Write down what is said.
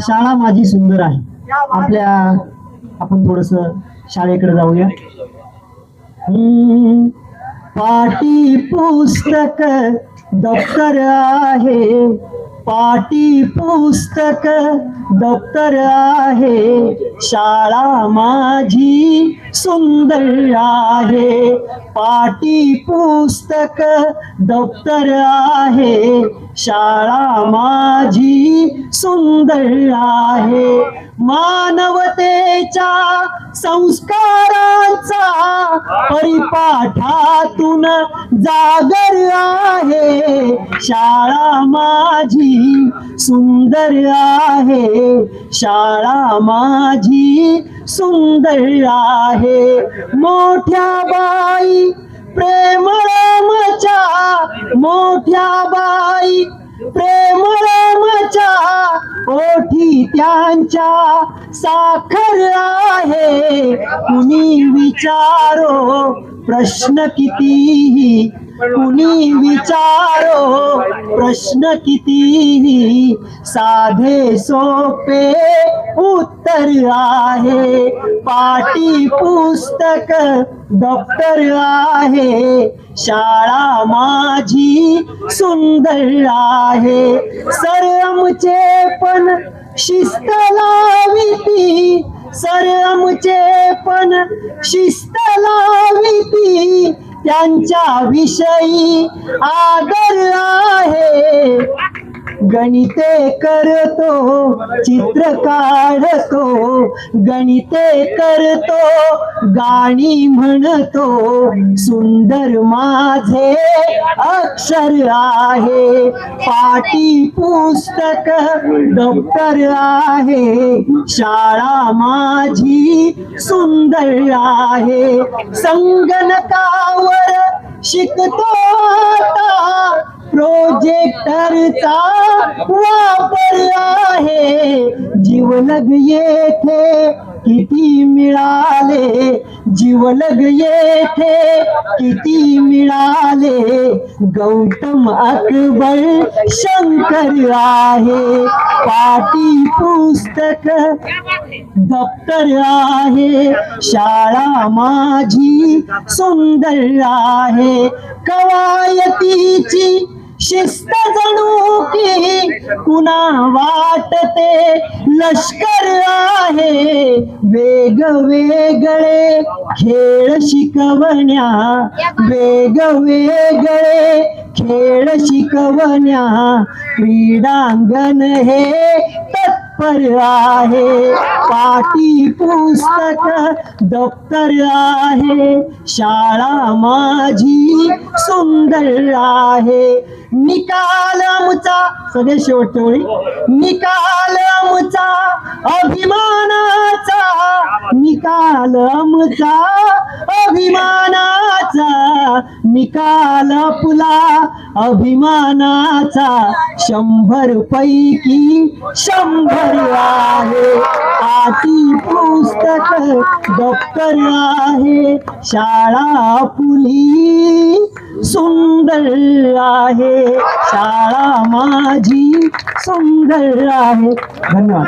शाळा माझी सुंदर आहे. आपल्या आपण थोडस शाळेकडे जाऊया. पाटी पुस्तक दप्तर आहे. पाटी पुस्तक दप्तर आहे. शाळा माझी सुंदर आहे. पाटी पुस्तक दप्तर आहे. शाळा माझी सुंदर आहे. मानवतेच्या संस्कारांचा परिपाठातून जागर आहे. शाळा माझी सुंदर आहे. शाळा माझी सुंदर आहे. मोठ्या बाई प्रेमळमच्या मोठ्या बाई ओठी त्यांच्या साखर आहे. कुणी विचारो प्रश्न कितीही. कुणी विचारो प्रश्न किती साधे सोपे उत्तर आहे. पाटी पुस्तक दप्तर आहे. शाळा माझी सुंदर आहे. सर आमचे पण शिस्त लाविती सर आमचे पण शिस्त लावीती त्यांच्या विषयी आदर आहे. गणिते करतो चित्र काढतो गणिते करतो गाणी म्हणतो सुंदर माझे अक्षर आहे पाटी पुस्तक डॉक्टर आहे शाळा माझी सुंदर आहे संगणकावर शिकतो आता प्रोजेक्टरचा वापर आहे. जीवलग येथे किती मिळाले? जीवलग येथे किती मिळाले? गौतम अकबर शंकर आहे पाटी पुस्तक दप्तर आहे शाळा माझी सुंदर आहे कवायतीची शिस्त जणू की कुणा वाटते. लष्कर आहे. वेगवेगळे खेळ शिकवण्या. वेगवेगळे खेळ शिकवण्या. क्रीडांगण हे तत्पर आहे. पाटी पुस्तक दप्तर आहे. शाळा माझी सुंदर आहे. निकाल आमचा सगळे शेवटच्या वेळी निकाल आमचा अभिमानाचा निकाल आमचा अभिमानाचा निकाल पुला अभिमानाचा. शंभर पैकी शंभर आहे. आती पुस्तक दप्तर आहे. शाळा पुली सुंदर आहे. शाळा माझी सुंदर आहे. धन्यवाद.